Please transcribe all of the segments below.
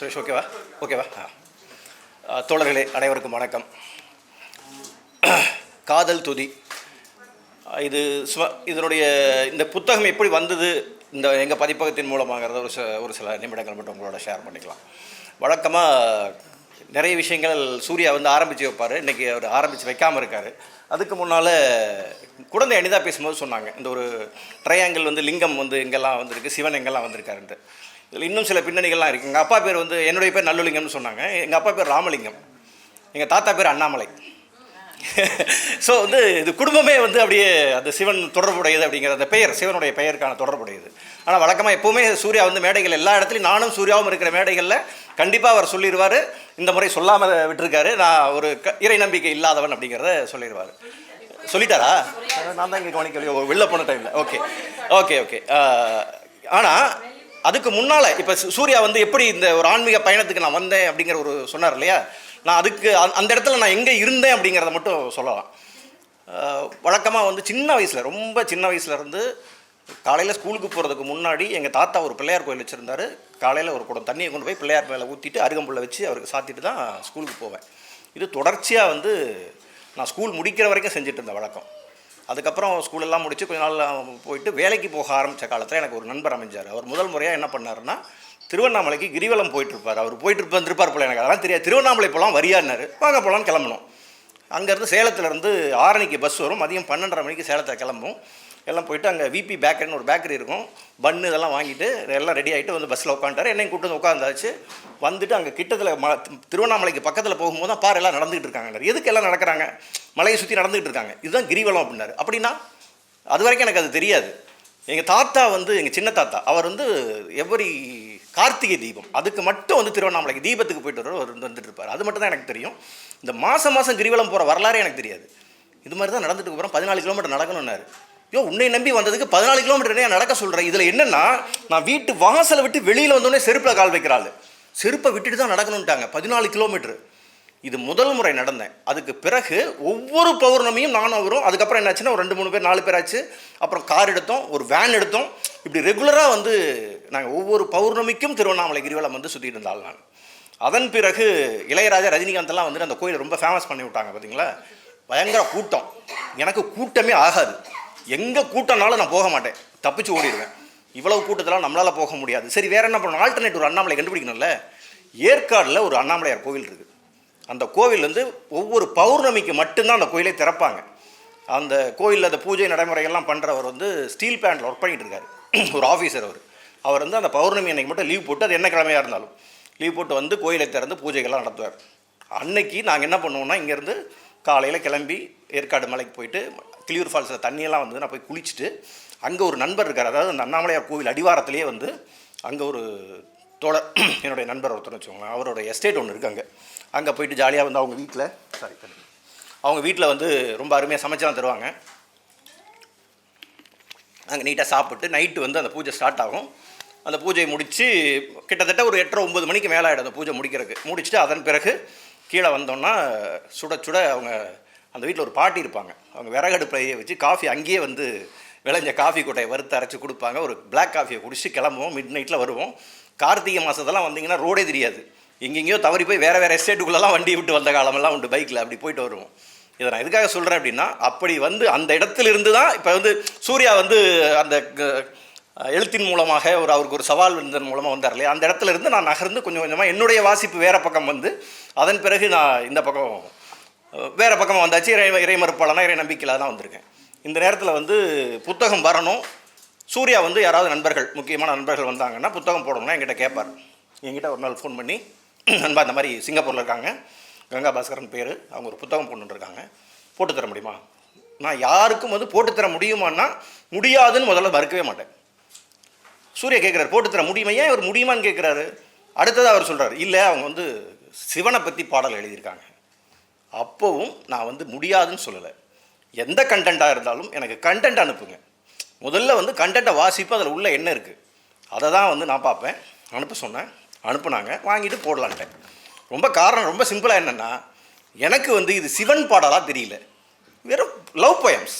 சுரேஷ் ஓகேவா ஓகேவா தோழர்களே அனைவருக்கும் வணக்கம். காதல் துதி. இது சுவ இதனுடைய இந்த புத்தகம் எப்படி வந்தது இந்த எங்கள் பதிப்பகத்தின் மூலமாகிறத ஒரு ச ஒரு சில நிமிடங்கள் மட்டும் உங்களோட ஷேர் பண்ணிக்கலாம். வழக்கமாக நிறைய விஷயங்கள் சூர்யா வந்து ஆரம்பித்து வைப்பார். இன்றைக்கி அவர் ஆரம்பித்து வைக்காமல் இருக்கார். அதுக்கு முன்னால் குழந்தை அனிதா பேசும்போது சொன்னாங்க. இந்த ஒரு ட்ரையாங்கிள் வந்து லிங்கம் வந்து இங்கெல்லாம் வந்திருக்கு சிவன் எங்கெல்லாம் வந்திருக்காருன்ட்டு. இதில் இன்னும் சில பின்னணிகள்லாம் இருக்குது எங்கள் அப்பா பேர் வந்து என்னுடைய பேர் நல்லுலிங்கம்னு சொன்னாங்க. எங்கள் அப்பா பேர் ராமலிங்கம். எங்கள் தாத்தா பேர் அண்ணாமலை. ஸோ வந்து இது குடும்பமே வந்து அப்படியே அந்த சிவன் தொடர்புடையது அப்படிங்கிற அந்த பெயர் சிவனுடைய பெயருக்கான தொடர்புடையது. ஆனால் வழக்கமாக எப்போவுமே சூர்யா வந்து மேடைகள் எல்லா இடத்துலையும் நானும் சூர்யாவும் இருக்கிற மேடைகளில் கண்டிப்பாக அவர் சொல்லிடுவார் இந்த முறை சொல்லாமல் விட்டுருக்காரு. நான் ஒரு க இறை நம்பிக்கை இல்லாதவன் அப்படிங்கிறத சொல்லிடுவார் சொல்லிட்டாரா? நான் தான் இங்கே கவனிக்கலையோ. வெளில போன டைமில் ஓகே ஓகே ஓகே ஆனால் அதுக்கு முன்னால் இப்போ சூர்யா வந்து எப்படி இந்த ஒரு ஆன்மீக பயணத்துக்கு நான் வந்தேன் அப்படிங்கிற ஒரு சொன்னார் இல்லையா? நான் அதுக்கு அந்த- அந்த இடத்துல நான் எங்கே இருந்தேன் அப்படிங்கிறத மட்டும் சொல்லலாம். வழக்கமாக வந்து சின்ன வயசில் ரொம்ப சின்ன வயசுலேருந்து காலையில் ஸ்கூலுக்கு போகிறதுக்கு முன்னாடி எங்கள் தாத்தா ஒரு பிள்ளையார் கோயில் வச்சுருந்தாரு. காலையில் ஒரு குடம் தண்ணியை கொண்டு போய் பிள்ளையார் மேலே ஊற்றிட்டு அருகம்புள்ள வச்சு அவருக்கு சாத்திட்டு தான் ஸ்கூலுக்கு போவேன். இது தொடர்ச்சியாக வந்து நான் ஸ்கூல் முடிக்கிற வரைக்கும் செஞ்சுட்டு இருந்த வழக்கம். அதுக்கப்புறம் ஸ்கூலெல்லாம் முடித்து கொஞ்ச நாள் போயிட்டு வேலைக்கு போக ஆரம்பித்த காலத்தில் எனக்கு ஒரு நண்பர் அமைஞ்சார். அவர் முதல் முறையாக என்ன பண்ணாருன்னா திருவண்ணாமலைக்கு கிரிவலம் போயிட்டு இருப்பார் அவர் போயிட்டு வந்திருப்பார் போல எனக்கு. அதெல்லாம் தெரியாது. திருவண்ணாமலை போகலாம் வரியான்னாரு. வாங்க போகலான்னு கிளம்பணும் அங்கேருந்து சேலத்துலேருந்து ஆரணிக்கு பஸ் வரும். மதியம் பன்னெண்டரை மணிக்கு சேலத்தில் கிளம்பும் எல்லாம் போயிட்டு அங்கே விபி பேக்கரின்னு ஒரு பேக்கரி இருக்கும். பன்னு இதெல்லாம் வாங்கிட்டு எல்லாம் ரெடி ஆகிட்டு வந்து பஸ்ஸில் உட்காந்துட்டார். என்னையும் கூட்டு வந்து உட்காந்தாச்சு வந்துட்டு அங்கே கிட்டத்தில் ம திருவண்ணாமலைக்கு பக்கத்தில் போகும்போது தான் பாரு எல்லாம் நடந்துகிட்டு இருக்காங்க. எதுக்கு எல்லாம் நடக்கிறாங்க? மலையை சுற்றி நடந்துகிட்டு இருக்காங்க. இதுதான் கிரிவலம் அப்படின்னாரு. அப்படின்னா அது வரைக்கும் எனக்கு அது தெரியாது. எங்கள் தாத்தா வந்து எங்கள் சின்ன தாத்தா அவர் வந்து எவ்வரி கார்த்திகை தீபம் அதுக்கு மட்டும் வந்து திருவண்ணாமலைக்கு தீபத்துக்கு போயிட்டு வர வந்துட்டு இருப்பார். அது மட்டும் தான் எனக்கு தெரியும். இந்த மாதம் மாதம் கிரிவலம் போகிற வரலாறே எனக்கு தெரியாது. இது மாதிரி தான் நடந்துட்டு போகிறோம் பதினாலு கிலோமீட்டர் நடக்கணும்னாரு. யோ உன்னை நம்பி வந்ததுக்கு பதினாலு கிலோமீட்டர் என்ன நடக்க சொல்கிறேன் இதில் என்னென்னா நான் வீட்டு வாசலை விட்டு வெளியில் வந்தோடனே செருப்பில் கால் வைக்கிறாள் செருப்பை விட்டுட்டு தான் நடக்கணுன்ட்டாங்க பதினாலு கிலோமீட்டர். இது முதல் முறை நடந்தேன். அதுக்கு பிறகு ஒவ்வொரு பௌர்ணமியும் நானும் அவரும் அதுக்கப்புறம் என்னாச்சுன்னா ஒரு ரெண்டு மூணு பேர் நாலு பேர் ஆச்சு. அப்புறம் கார் எடுத்தோம் ஒரு வேன் எடுத்தோம். இப்படி ரெகுலராக வந்து நாங்கள் ஒவ்வொரு பௌர்ணமிக்கும் திருவண்ணாமலை கிரிவலம் வந்து சுற்றிட்டு இருந்தாள் நான். அதன் பிறகு இளையராஜா ரஜினிகாந்த் எல்லாம் அந்த கோயிலை ரொம்ப ஃபேமஸ் பண்ணி விட்டாங்க பார்த்தீங்களா பயங்கர கூட்டம். எனக்கு கூட்டமே ஆகாது. எங்கே கூட்டம்னாலும் நான் போக மாட்டேன். தப்பிச்சு ஓடிடுவேன். இவ்வளவு கூட்டத்தெல்லாம் நம்மளால் போக முடியாது. சரி வேறு என்ன பண்ணணும்? ஆல்டர்னேட் ஒரு அண்ணாமலை கண்டுபிடிக்கணும்ல? ஏற்காடில் ஒரு அண்ணாமலையார் கோவில் இருக்குது அந்த கோவில் வந்து ஒவ்வொரு பௌர்ணமிக்கு மட்டும்தான் அந்த கோயிலை திறப்பாங்க. அந்த கோயிலில் அந்த பூஜை நடைமுறைகள்லாம் பண்ணுறவர் வந்து ஸ்டீல் பேண்டில் ஒர்க் பண்ணிகிட்டு இருக்காரு. ஒரு ஆஃபீஸர் அவர். அவர் வந்து அந்த பௌர்ணமி அன்னைக்கு மட்டும் லீவ் போட்டு அது என்ன கிழமையாக இருந்தாலும் லீவ் போட்டு வந்து கோயிலை திறந்து பூஜைகள்லாம் நடத்துவார். அன்னைக்கு நாங்கள் என்ன பண்ணுவோம்னா இங்கேருந்து காலையில் கிளம்பி ஏற்காடு மலைக்கு போயிட்டு கிளியூர் ஃபால்ஸில் தண்ணியெல்லாம் வந்து நான் போய் குளிச்சுட்டு அங்கே ஒரு நண்பர் இருக்கார். அதாவது அந்த அண்ணாமலையார் கோவில் அடிவாரத்திலேயே வந்து அங்கே ஒரு தோழர் என்னுடைய நண்பர் ஒருத்தர் வச்சுக்கோங்களேன். அவரோட எஸ்டேட் ஒன்று இருக்குது அங்கே. அங்கே போயிட்டு ஜாலியாக வந்து அவங்க வீட்டில் சாரி அவங்க வீட்டில் வந்து ரொம்ப அருமையாக சமைச்செல்லாம் தருவாங்க. அங்கே நீட்டாக சாப்பிட்டு நைட்டு வந்து அந்த பூஜை ஸ்டார்ட் ஆகும். அந்த பூஜையை முடித்து கிட்டத்தட்ட ஒரு எட்டரை ஒம்பது மணிக்கு மேலே ஆகிடும் அந்த பூஜை முடிக்கிறதுக்கு. முடிச்சுட்டு அதன் பிறகு கீழே வந்தோன்னா சுட சுட அவங்க அந்த வீட்டில் ஒரு பாட்டி இருப்பாங்க. அவங்க விறகடுப்பையை வச்சு காஃபி அங்கேயே வந்து விளைஞ்ச காஃபி கொட்டையை வறுத்து அரைச்சி கொடுப்பாங்க. ஒரு பிளாக் காஃபியை குடிச்சு கிளம்புவோம். மிட் நைட்டில் வருவோம். கார்த்திகை மாதத்தெல்லாம் வந்தீங்கன்னா ரோடே தெரியாது. எங்கெங்கேயோ தவறி போய் வேறு வேறு எஸ்டேட்டுக்குள்ளெல்லாம் வண்டி விட்டு வந்த காலமெல்லாம் உண்டு. பைக்கில் அப்படி போயிட்டு வருவோம். இதை நான் எதுக்காக சொல்கிறேன் அப்படின்னா அப்படி வந்து அந்த இடத்துலேருந்து தான் இப்போ வந்து சூர்யா வந்து அந்த க- எழுத்தின் மூலமாக ஒரு அவருக்கு ஒரு சவால் இருந்ததன் மூலமாக வந்தார் இல்லையா? அந்த இடத்துல இருந்து நான் நகர்ந்து கொஞ்சம் கொஞ்சமாக என்னுடைய வாசிப்பு வேறு பக்கம் வந்து அதன் பிறகு நான் இந்த பக்கம் வேறு பக்கமாக வந்தாச்சு. இறை இறை மறுப்பாளனா இறை நம்பிக்கையில் தான் வந்திருக்கேன். இந்த நேரத்தில் வந்து புத்தகம் வரணும். சூர்யா வந்து யாராவது நண்பர்கள் முக்கியமான நண்பர்கள் வந்தாங்கன்னா புத்தகம் போடணும்னா என்கிட்ட கேட்பார். என்கிட்ட ஒரு நாள் ஃபோன் பண்ணி நண்பா இந்த மாதிரி சிங்கப்பூரில் இருக்காங்க. கங்கா பாஸ்கரன் பேர். அவங்க ஒரு புத்தகம் போட்டுருக்காங்க இருக்காங்க. போட்டு தர முடியுமா? நான் யாருக்கும் வந்து போட்டு தர முடியுமான்னா முடியாதுன்னு முதல்ல மறுக்கவே மாட்டேன். சூர்யா கேட்குறாரு போட்டு தர முடியுமா? ஏன் இவர் முடியுமான்னு கேட்குறாரு? அடுத்தது அவர் சொல்கிறார் இல்லை அவங்க வந்து சிவனை பற்றி பாடல் எழுதியிருக்காங்க. அப்போவும் நான் வந்து முடியாதுன்னு சொல்லலை. எந்த கண்டென்ட்டாக இருந்தாலும் எனக்கு கண்டென்ட் அனுப்புங்க. முதல்ல வந்து கண்டென்ட்டை வாசிப்பு அதில் உள்ள என்ன இருக்குது அதை தான் வந்து நான் பார்ப்பேன். அனுப்ப சொன்னேன். அனுப்புனாங்க. வாங்கிட்டு போடலான்ட்டேன். ரொம்ப காரணம் ரொம்ப சிம்பிளாக என்னென்னா எனக்கு வந்து இது சிவன் பாடலாக தெரியல. வெறும் லவ் போயம்ஸ்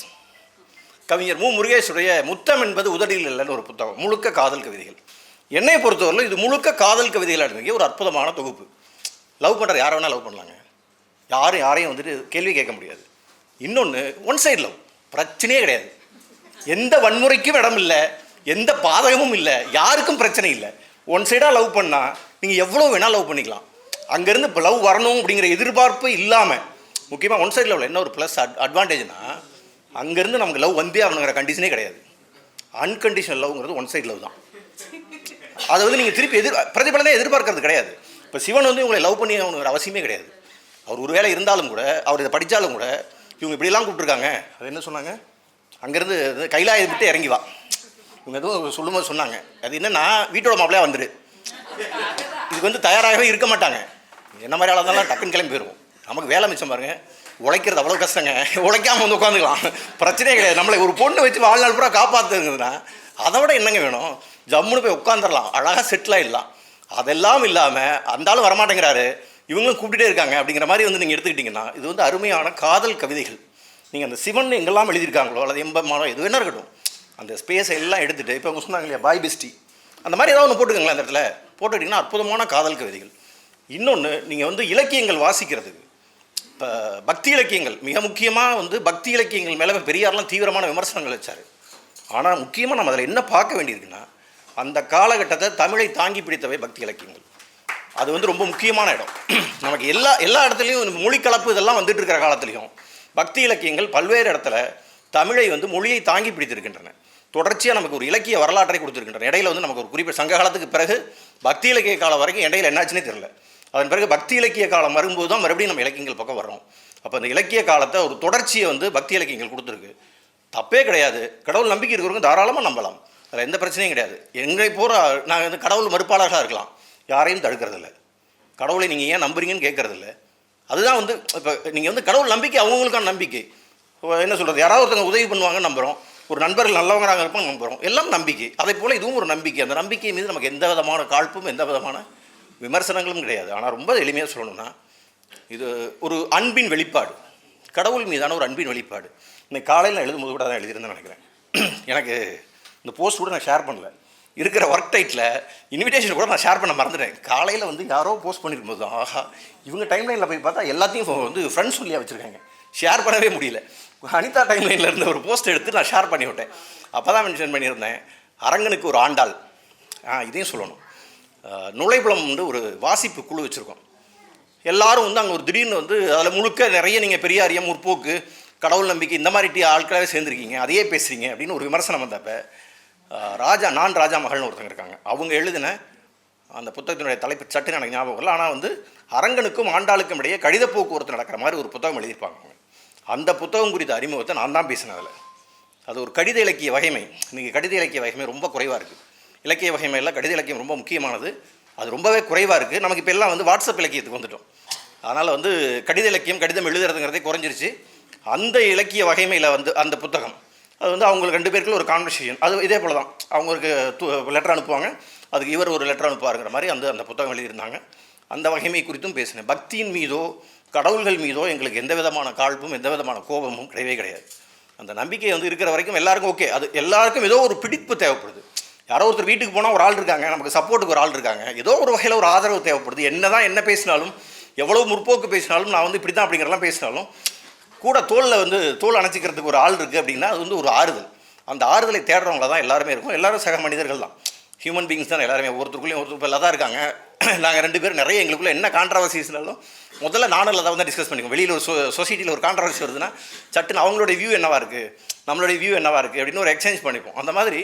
கவிஞர் மு. முருகேஷுடைய முத்தம் என்பது உதடியில் இல்லைன்னு ஒரு புத்தகம் முழுக்க காதல் கவிதைகள். என்னை பொறுத்தவரையில் இது முழுக்க காதல் கவிதைகள் அடங்கிய ஒரு அற்புதமான தொகுப்பு. லவ் பண்ணுற யாரை வேணால் லவ் பண்ணலாங்க. யாரும் யாரையும் வந்துட்டு கேள்வி கேட்க முடியாது. இன்னொன்று ஒன் சைடு லவ் பிரச்சனையே கிடையாது. எந்த வன்முறைக்கும் இடம் இல்லை. எந்த பாதகமும் இல்லை. யாருக்கும் பிரச்சனை இல்லை. ஒன் சைடாக லவ் பண்ணால் நீங்கள் எவ்வளோ வேணால் லவ் பண்ணிக்கலாம். அங்கேருந்து இப்போ லவ் வரணும் அப்படிங்கிற எதிர்பார்ப்பு இல்லாமல் முக்கியமாக ஒன் சைடு லவ்வில் என்ன ஒரு ப்ளஸ் அட் அட்வான்டேஜ்னால் அங்கேருந்து நமக்கு லவ் வந்தே ஆகணுங்கிற கண்டிஷனே கிடையாது. அன்கண்டிஷனல் லவ்ங்கிறது ஒன் சைட் லவ் தான். அதை வந்து நீங்கள் திருப்பி எதிர் பிரதிபலனே எதிர்பார்க்கறது கிடையாது. இப்போ சிவன் வந்து இவங்களை லவ் பண்ணி அவனுக்கு அவசியமே கிடையாது. அவர் ஒரு வேளை இருந்தாலும் கூட அவர் இதை படித்தாலும் கூட இவங்க இப்படிலாம் கூப்பிட்ருக்காங்க அது என்ன சொன்னாங்க? அங்கேருந்து கைலாயை விட்டு இறங்கி வா. இவங்க எதுவும் சொல்லும்போது சொன்னாங்க. அது என்னன்னா வீட்டோட மாப்பிள்ளையாக வந்துடு இதுக்கு வந்து தயாராகவே இருக்க மாட்டாங்க. என்ன மாதிரி ஆளாக இருந்தாலும் டக்குன்னு கிளம்பி போயிடுவோம் நமக்கு வேலை மிச்சம் பாருங்கள் உழைக்கிறது அவ்வளோ கஷ்டங்க. உழைக்காமல் வந்து உட்காந்துக்கலாம். பிரச்சனையே கிடையாது. நம்மளை ஒரு பொண்ணு வச்சு வாழ்நாள் பூரா காப்பாற்றுங்கிறதுனா அதை விட என்னங்க வேணும்? ஜம்முன்னு போய் உட்காந்துடலாம் அழகாக செட்டில் ஆகிடலாம் அதெல்லாம் இல்லாமல் அந்த ஆளும் வரமாட்டேங்கிறாரு. இவங்களும் கூப்பிட்டுட்டே இருக்காங்க. அப்படிங்கிற மாதிரி வந்து நீங்கள் எடுத்துக்கிட்டிங்கன்னா இது வந்து அருமையான காதல் கவிதைகள். நீங்கள் அந்த சிவன் எங்கெல்லாம் எழுதியிருக்காங்களோ அல்லது எம்பமானோ எது வேணா இருக்கட்டும். அந்த ஸ்பேஸை எல்லாம் எடுத்துகிட்டு இப்போ அவங்க சொன்னாங்க இல்லையா பாய் பிஸ்டி. அந்த மாதிரி ஏதாவது ஒன்று போட்டுக்கோங்களேன் அந்த இடத்துல. போட்டுக்கிட்டிங்கன்னா அற்புதமான காதல் கவிதைகள். இன்னொன்று நீங்கள் வந்து இலக்கியங்கள் வாசிக்கிறதுக்கு இப்போ பக்தி இலக்கியங்கள் மிக முக்கியமாக வந்து பக்தி இலக்கியங்கள் மேலே பெரியார்லாம் தீவிரமான விமர்சனங்கள் வச்சார். ஆனால் முக்கியமாக நம்ம அதில் என்ன பார்க்க வேண்டியிருக்குன்னா அந்த காலகட்டத்தை தமிழை தாங்கி பிடித்தவை பக்தி இலக்கியங்கள். அது வந்து ரொம்ப முக்கியமான இடம். நமக்கு எல்லா எல்லா இடத்துலையும் மொழி கலப்பு இதெல்லாம் வந்துட்டு இருக்கிற காலத்துலேயும் பக்தி இலக்கியங்கள் பல்வேறு இடத்துல தமிழை வந்து மொழியை தாங்கி பிடித்திருக்கின்றன. தொடர்ச்சியாக நமக்கு ஒரு இலக்கிய வரலாற்றை கொடுத்துருக்கின்றன. இடையில வந்து நமக்கு ஒரு குறிப்பிட்ட சங்க காலத்துக்கு பிறகு பக்தி இலக்கிய காலம் வரைக்கும் இடையில என்னாச்சுன்னே தெரியல. அதன் பிறகு பக்தி இலக்கிய காலம் வரும்போது தான் மறுபடியும் நம்ம இலக்கியங்கள் பக்கம் வர்றோம். அப்போ அந்த இலக்கிய காலத்தை ஒரு தொடர்ச்சியை வந்து பக்தி இலக்கியங்கள் கொடுத்துருக்கு. தப்பே கிடையாது. கடவுள் நம்பிக்கை இருக்கிறவங்க தாராளமாக நம்பலாம். அதில் எந்த பிரச்சனையும் கிடையாது. எங்கே போகிற நாங்கள் வந்து கடவுள் மறுப்பாளர்களாக இருக்கலாம். யாரையும் தடுக்கிறதில்ல. கடவுளை நீங்கள் ஏன் நம்புறீங்கன்னு கேட்கறதில்ல அதுதான் வந்து இப்போ நீங்கள் வந்து கடவுள் நம்பிக்கை அவங்களுக்கான நம்பிக்கை. என்ன சொல்கிறது யாராவது ஒருத்தவங்க உதவி பண்ணுவாங்கன்னு நம்புகிறோம் ஒரு நண்பர்கள் நல்லவங்களாக இருப்பாங்க நம்புகிறோம் எல்லாம் நம்பிக்கை. அதே போல் இதுவும் ஒரு நம்பிக்கை. அந்த நம்பிக்கை மீது நமக்கு எந்த விதமான காழ்ப்பும் எந்த விதமான விமர்சனங்களும் கிடையாது. ஆனால் ரொம்ப எளிமையாக சொல்லணும்னா இது ஒரு அன்பின் வெளிப்பாடு. கடவுள் மீதான ஒரு அன்பின் வெளிப்பாடு. இன்னைக்கு காலையில் நான் எழுதும்போது கூட தான் எழுதியிருந்தேன் நினைக்கிறேன். எனக்கு இந்த போஸ்ட் கூட நான் ஷேர் பண்ணல. இருக்கிற ஒர்க் டைட்டில் இன்விடேஷன் கூட நான் ஷேர் பண்ண மறந்துட்டேன். காலையில் வந்து யாரோ போஸ்ட் பண்ணிருக்கும்போது ஆஹா இவங்க டைம்லைனில் போய் பார்த்தா எல்லாத்தையும் வந்து ஃப்ரெண்ட்ஸ் சொல்லியாக வச்சுருக்காங்க. ஷேர் பண்ணவே முடியல. அனிதா டைம்லைனில் இருந்த ஒரு போஸ்ட் எடுத்து நான் ஷேர் பண்ணி விட்டேன் அப்போ தான் மென்ஷன் பண்ணியிருந்தேன் அரங்கனுக்கு ஒரு ஆண்டாள். ஆ இதையும் சொல்லணும். அஹ், வந்து ஒரு வாசிப்பு குழு வச்சுருக்கோம். எல்லாரும் வந்து அங்கே ஒரு திடீர்னு வந்து அதில் முழுக்க நிறைய நீங்கள் பெரியாரியம் முற்போக்கு கடவுள் நம்பிக்கை இந்த மாதிரி டீ ஆட்களாகவே சேர்ந்துருக்கீங்க. அதையே பேசுகிறீங்க அப்படின்னு ஒரு விமர்சனம் வந்தப்போ ராஜா நான் ராஜா மகள்னு ஒருத்தங்க இருக்காங்க. அவங்க எழுதின அந்த புத்தகத்தினுடைய தலைப்பு சட்டுன்னு எனக்கு ஞாபகம் இல்லை ஆனால் வந்து அரங்கனுக்கும் ஆண்டாளுக்கும் இடையே கடித போக்குவரத்து நடக்கிற மாதிரி ஒரு புத்தகம் எழுதியிருப்பாங்க அந்த புத்தகம் குறித்த அறிமுகத்தை நான் தான் பேசினேன் அதில். அது ஒரு கடித இலக்கிய வகைமை. இன்றைக்கி கடித இலக்கிய வகைமை ரொம்ப குறைவாக இருக்குது இலக்கிய வகைமையில் கடித இலக்கியம் ரொம்ப முக்கியமானது. அது ரொம்பவே குறைவாக இருக்குது நமக்கு இப்போ எல்லாம் வந்து வாட்ஸ்அப் இலக்கியத்துக்கு வந்துட்டோம். அதனால் வந்து கடித இலக்கியம் கடிதம் எழுதுறதுங்கிறதே குறைஞ்சிருச்சு. அந்த இலக்கிய வகைமையில் வந்து அந்த புத்தகம். அது வந்து அவங்களுக்கு ரெண்டு பேருக்குள்ள ஒரு கான்வர்சேஷன் அது இதே போல தான் அவங்களுக்கு லெட்டர் அனுப்புவாங்க. அதுக்கு இவர் ஒரு லெட்டர் அனுப்புவாருங்கிற மாதிரி அந்த அந்த புத்தகம் எழுதியிருந்தாங்க. அந்த வகைமை குறித்தும் பேசினேன். பக்தியின் மீதோ கடவுள்கள் மீதோ எங்களுக்கு எந்த விதமான காழ்ப்பும் எந்த விதமான கோபமும் கிடையவே கிடையாது. அந்த நம்பிக்கை வந்து இருக்கிற வரைக்கும் எல்லாருக்கும் ஓகே அது எல்லாருக்கும் ஏதோ ஒரு பிடிப்பு தேவைப்படுது. யாரோ ஒருத்தர் வீட்டுக்கு போனால் ஒரு ஆள் இருக்காங்க நமக்கு சப்போர்ட்டுக்கு ஒரு ஆள் இருக்காங்க. ஏதோ ஒரு வகையில் ஒரு ஆதரவு தேவைப்படுது. என்ன தான் என்ன பேசினாலும் எவ்வளோ முற்போக்கு பேசினாலும் நான் வந்து இப்படி தான் அப்படிங்கிறலாம் பேசினாலும் கூட தோலில் வந்து தோல் அணைச்சிக்கிறதுக்கு ஒரு ஆள் இருக்குது அப்படின்னா அது வந்து ஒரு ஆறுதல். அந்த ஆறுதலை தேடுறவங்கள தான் எல்லாருமே இருக்கும். எல்லாரும் சக மனிதர்கள் தான். ஹியூமன் பீங்ஸ் தான் எல்லாருமே. ஒருத்தருக்குள்ளேயும் ஒருத்தர் இப்போ தான் இருக்காங்க. நாங்கள் ரெண்டு பேரும் நிறைய எங்களுக்குள்ளே என்ன கான்ட்ரவர்சிஸ்னாலும் முதல்ல நானும் அதை வந்து டிஸ்கஸ் பண்ணிக்குவோம். வெளியில் ஒரு சொ சொசைட்டியில் ஒரு கான்ட்ரவர்சி வருதுன்னா சட்டுன்னு அவங்களோட வியூ என்னவாக இருக்குது நம்மளுடைய வியூ என்னவாக இருக்குது அப்படின்னு ஒரு எக்ஸ்சேஞ்ச் பண்ணிப்போம். அந்த மாதிரி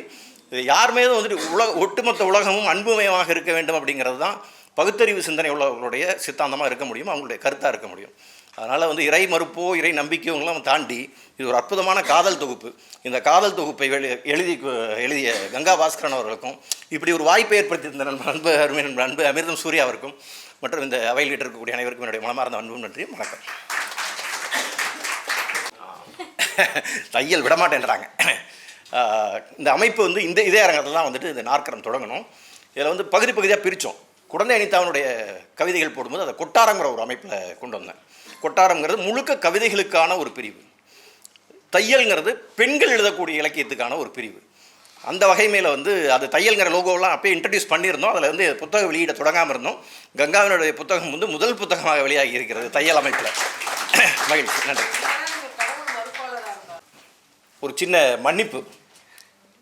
யார் மீதும் வந்துட்டு உலக ஒட்டுமொத்த உலகமும் அன்புமயமாக இருக்க வேண்டும் அப்படிங்கிறது தான் பகுத்தறிவு சிந்தனை உள்ளவர்களுடைய சித்தாந்தமாக இருக்க முடியும் அவங்களுடைய கருத்தாக இருக்க முடியும். அதனால் வந்து இறை மறுப்போ இறை நம்பிக்கையோங்களாம் தாண்டி இது ஒரு அற்புதமான காதல் தொகுப்பு. இந்த காதல் தொகுப்பை எழுதி எழுதிய கங்கா பாஸ்கரன் அவர்களுக்கும் இப்படி ஒரு வாய்ப்பை ஏற்படுத்தியிருந்த நண்பர் அன்பு அருமை அன்பு அமிர்தம் சூர்யா அவருக்கும் மற்றும் இந்த அவையில் இருக்கக்கூடிய அனைவருக்கும் என்னுடைய மனமார்ந்த அன்பும் நன்றி வணக்கம். தையல் விடமாட்டேன்றாங்க. இந்த அமைப்பு வந்து இந்த இதே அரங்கத்தில் தான் வந்துட்டு இந்த நாற்கரம் தொடங்கணும். இதில் வந்து பகுதி பகுதியாக பிரித்தோம் குழந்தை அனிதாவுடைய கவிதைகள் போடும்போது அதை கொட்டாரங்கிற ஒரு அமைப்பில் கொண்டு வந்தேன். கொட்டாரங்கிறது முழுக்க கவிதைகளுக்கான ஒரு பிரிவு. தையல்ங்கிறது பெண்கள் எழுதக்கூடிய இலக்கியத்துக்கான ஒரு பிரிவு. அந்த வகை மேலே வந்து அது தையல்ங்கிற லோகோலாம் அப்போயே இன்ட்ரடியூஸ் பண்ணியிருந்தோம். அதில் வந்து புத்தக வெளியிட தொடங்காமல் இருந்தோம். கங்காவினுடைய புத்தகம் வந்து முதல் புத்தகமாக வெளியாகி இருக்கிறது தையல் அமைப்பில். மகிழ்ச்சி. நன்றி. ஒரு சின்ன மன்னிப்பு.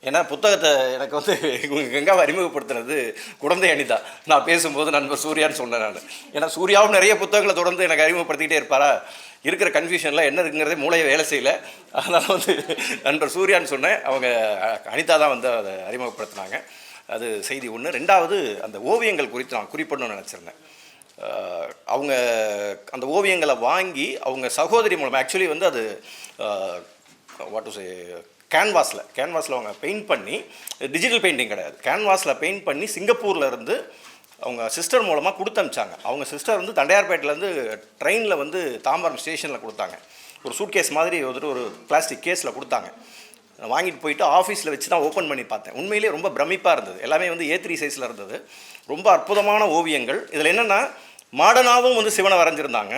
ஏன்னா புத்தகத்தை எனக்கு வந்து கங்காவை அறிமுகப்படுத்துனது குழந்தை அனிதா. நான் பேசும்போது நண்பர் சூர்யான்னு சொன்னேன் நான். ஏன்னா சூர்யாவும் நிறைய புத்தகங்களை தொடர்ந்து எனக்கு அறிமுகப்படுத்திக்கிட்டே இருப்பாரா? இருக்கிற கன்ஃபியூஷனில் என்ன இருக்குங்கிறதே மூளையை வேலை செய்யல. அதனால் வந்து நண்பர் சூர்யான்னு சொன்னேன். அவங்க அனிதா தான் வந்து அதை அறிமுகப்படுத்தினாங்க. அது செய்தி ஒன்று ரெண்டாவது அந்த ஓவியங்கள் குறித்து நான் குறிப்பிடணும்னு நினச்சிருந்தேன். அவங்க அந்த ஓவியங்களை வாங்கி அவங்க சகோதரி மூலம் ஆக்சுவலி வந்து அது வாட் டு சே கேன்வாஸில் கேன்வாஸில் அவங்க பெயிண்ட் பண்ணி டிஜிட்டல் பெயிண்டிங் கிடையாது. கேன்வாஸில் பெயிண்ட் பண்ணி சிங்கப்பூரில் இருந்து அவங்க சிஸ்டர் மூலமாக கொடுத்து அனுப்பிச்சாங்க. அவங்க சிஸ்டர் வந்து தண்டையார்பேட்டிலேருந்து ட்ரெயினில் வந்து தாம்பரம் ஸ்டேஷனில் கொடுத்தாங்க. ஒரு சூட்கேஸ் மாதிரி வந்துட்டு ஒரு பிளாஸ்டிக் கேஸில் கொடுத்தாங்க. வாங்கிட்டு போயிட்டு ஆஃபீஸில் வச்சு தான் ஓப்பன் பண்ணி பார்த்தேன். உண்மையிலே ரொம்ப பிரமிப்பாக இருந்தது. எல்லாமே வந்து ஏ த்ரீ சைஸில் இருந்தது. ரொம்ப அற்புதமான ஓவியங்கள். இதில் என்னென்னா மாடர்னாகவும் வந்து சிவனை வரைஞ்சிருந்தாங்க.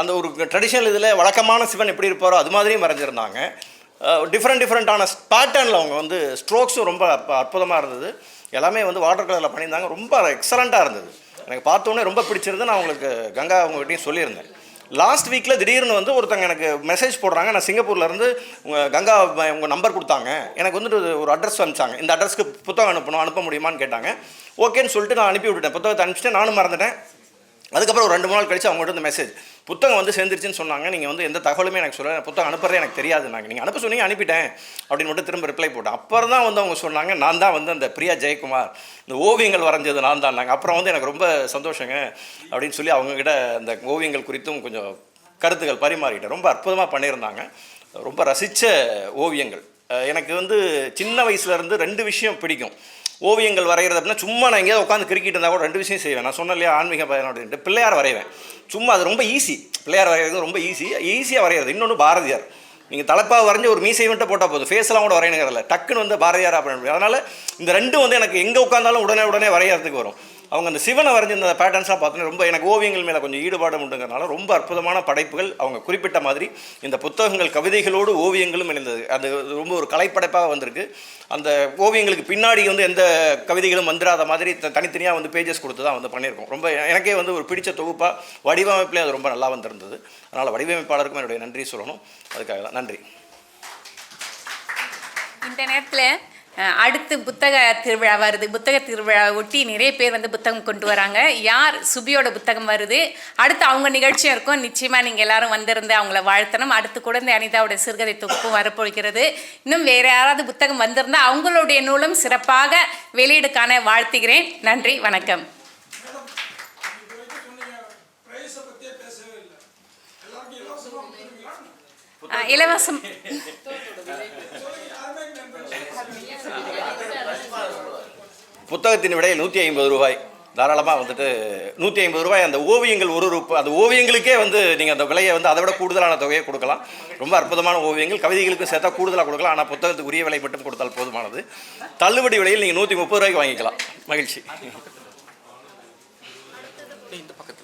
அந்த ஒரு ட்ரெடிஷ்னல் இதில் வழக்கமான சிவன் எப்படி இருப்பாரோ அது மாதிரியும் வரைஞ்சிருந்தாங்க. டிஃப்ரெண்ட் டிஃப்ரெண்ட்டான பேட்டர்னில் அவங்க வந்து ஸ்ட்ரோக்ஸும் ரொம்ப அற்புதமாக இருந்தது. எல்லாமே வந்து வாட்டர் கலரில் பண்ணியிருந்தாங்க. ரொம்ப எக்ஸலண்ட்டாக இருந்தது. எனக்கு பார்த்தோன்னே ரொம்ப பிடிச்சிருந்து நான் உங்களுக்கு கங்கா அவங்ககிட்டையும் சொல்லியிருந்தேன். லாஸ்ட் வீக்கில் திடீர்னு வந்து ஒருத்தங்க எனக்கு மெசேஜ் போடுறாங்க. நான் சிங்கப்பூர்லேருந்து உங்கள் கங்கா உங்கள் நம்பர் கொடுத்தாங்க. எனக்கு வந்துட்டு ஒரு அட்ரஸ் அனுப்பிச்சாங்க. இந்த அட்ரஸ்க்கு புத்தகம் அனுப்பணும் அனுப்ப முடியுமான்னு கேட்டாங்க. ஓகேன்னு சொல்லிட்டு நான் அனுப்பி விட்டுட்டேன் புத்தகத்தை அனுப்பிச்சிட்டு நானும் மறந்துட்டேன். அதுக்கப்புறம் ஒரு ரெண்டு மூணு நாள் கழிச்சு அவங்ககிட்ட வந்து மெசேஜ் புத்தகம் வந்து சேர்ந்துருச்சுன்னு சொன்னாங்க. நீங்கள் வந்து எந்த தகவலுமே எனக்கு சொல்ல புத்தகம் அனுப்புறதே எனக்கு தெரியாது நாங்கள் நீங்கள் அனுப்ப சொன்னீங்க அனுப்பிட்டேன் அப்படின்னு மட்டும் திரும்ப ரிப்ளை போட்டேன். அப்புறம் தான் வந்து அவங்க சொன்னாங்க நான் தான் வந்து அந்த பிரியா ஜெயக்குமார். இந்த ஓவியங்கள் வரைஞ்சது நான் தான் நாங்கள் அப்புறம் வந்து எனக்கு ரொம்ப சந்தோஷங்க அப்படின்னு சொல்லி அவங்கக்கிட்ட அந்த ஓவியங்கள் குறித்தும் கொஞ்சம் கருத்துக்கள் பரிமாறிட்டேன். ரொம்ப அற்புதமாக பண்ணியிருந்தாங்க. ரொம்ப ரசித்த ஓவியங்கள். எனக்கு வந்து சின்ன வயசுலேருந்து ரெண்டு விஷயம் பிடிக்கும். ஓவியங்கள் வரைகிறது அப்படின்னா சும்மா நான் எங்கேயாவது உட்காந்து கிரிக்கெட் இருந்தால் கூட ரெண்டு விஷயம் செய்வேன். நான் சொன்னேன் இல்லையா ஆன்மீக பயணம் அப்படின்ட்டு. பிள்ளையார் வரைவேன். சும்மா அது ரொம்ப ஈஸி பிள்ளையார் வரைகிறது ரொம்ப ஈஸி ஈஸியாக வரைகிறது. இன்னொன்று பாரதியார். நீங்கள் தலைப்பாக வரைஞ்சி ஒரு மீசை மட்டும் போட்டால் போதும். ஃபேஸ்லாம் கூட வரையணுங்கிறதில்ல. டக்குன்னு வந்து பாரதியார் அப்படின்னு அதனால் இந்த ரெண்டும் வந்து எனக்கு எங்கே உட்காந்தாலும் உடனே உடனே வரையறதுக்கு வரும். அவங்க அந்த சிவனை வரைஞ்சிருந்த பேட்டர்ன்ஸ்லாம் பார்த்தோன்னா ரொம்ப எனக்கு ஓவியங்கள் மேலே கொஞ்சம் ஈடுபாடு உண்டுங்கிறனால ரொம்ப அற்புதமான படைப்புகள் அவங்க குறிப்பிட்ட மாதிரி இந்த புத்தகங்கள் கவிதைகளோடு ஓவியங்களும் இணைந்தது. அது ரொம்ப ஒரு கலைப்படைப்பாக வந்திருக்கு. அந்த ஓவியங்களுக்கு பின்னாடி வந்து எந்த கவிதைகளும் வந்துடாத மாதிரி தனித்தனியாக வந்து பேஜஸ் கொடுத்து தான் வந்து பண்ணியிருக்கோம். ரொம்ப எனக்கே வந்து ஒரு பிடிச்ச தொகுப்பாக வடிவமைப்புலேயே அது ரொம்ப நல்லா வந்திருந்தது. அதனால் வடிவமைப்பாளருக்கும் என்னுடைய நன்றி சொல்லணும். அதுக்காக தான் நன்றி. இந்த நேரத்தில் அடுத்து புத்தக திருவிழா வருது. புத்தக திருவிழா ஒட்டி நிறைய பேர் வந்து புத்தகம் கொண்டு வராங்க. யார் சுபியோட புத்தகம் வருது? அடுத்து அவங்க நிகழ்ச்சியும் இருக்கும். நிச்சயமாக நீங்கள் எல்லாரும் வந்திருந்து அவங்கள வாழ்த்தணும். அடுத்து குழந்தை அனிதாவோட சிறுகதை தொகுப்பும் வரப்போகிறது. இன்னும் வேற யாராவது புத்தகம் வந்திருந்தால் அவங்களுடைய நூலும் சிறப்பாக வெளியீடுக்கான வாழ்த்துகிறேன். நன்றி. வணக்கம். இலவசம். புத்தகத்தின் விலை நூற்றி ஐம்பது ரூபாய். தாராளமாக வந்துட்டு நூற்றி ஐம்பது ரூபாய். அந்த ஓவியங்கள் ஒரு ரூபா அந்த ஓவியங்களுக்கே வந்து நீங்கள் அந்த விலையை வந்து அதை விட கூடுதலான தொகையை கொடுக்கலாம். ரொம்ப அற்புதமான ஓவியங்கள். கவிதைகளுக்கும் சேர்த்தா கூடுதலாக கொடுக்கலாம். ஆனால் புத்தகத்துக்கு உரிய விலை மட்டும் கொடுத்தால் போதுமானது. தள்ளுபடி விலையில் நீங்கள் நூற்றி முப்பது ரூபாய்க்கு வாங்கிக்கலாம். மகிழ்ச்சி. இந்த பக்கத்து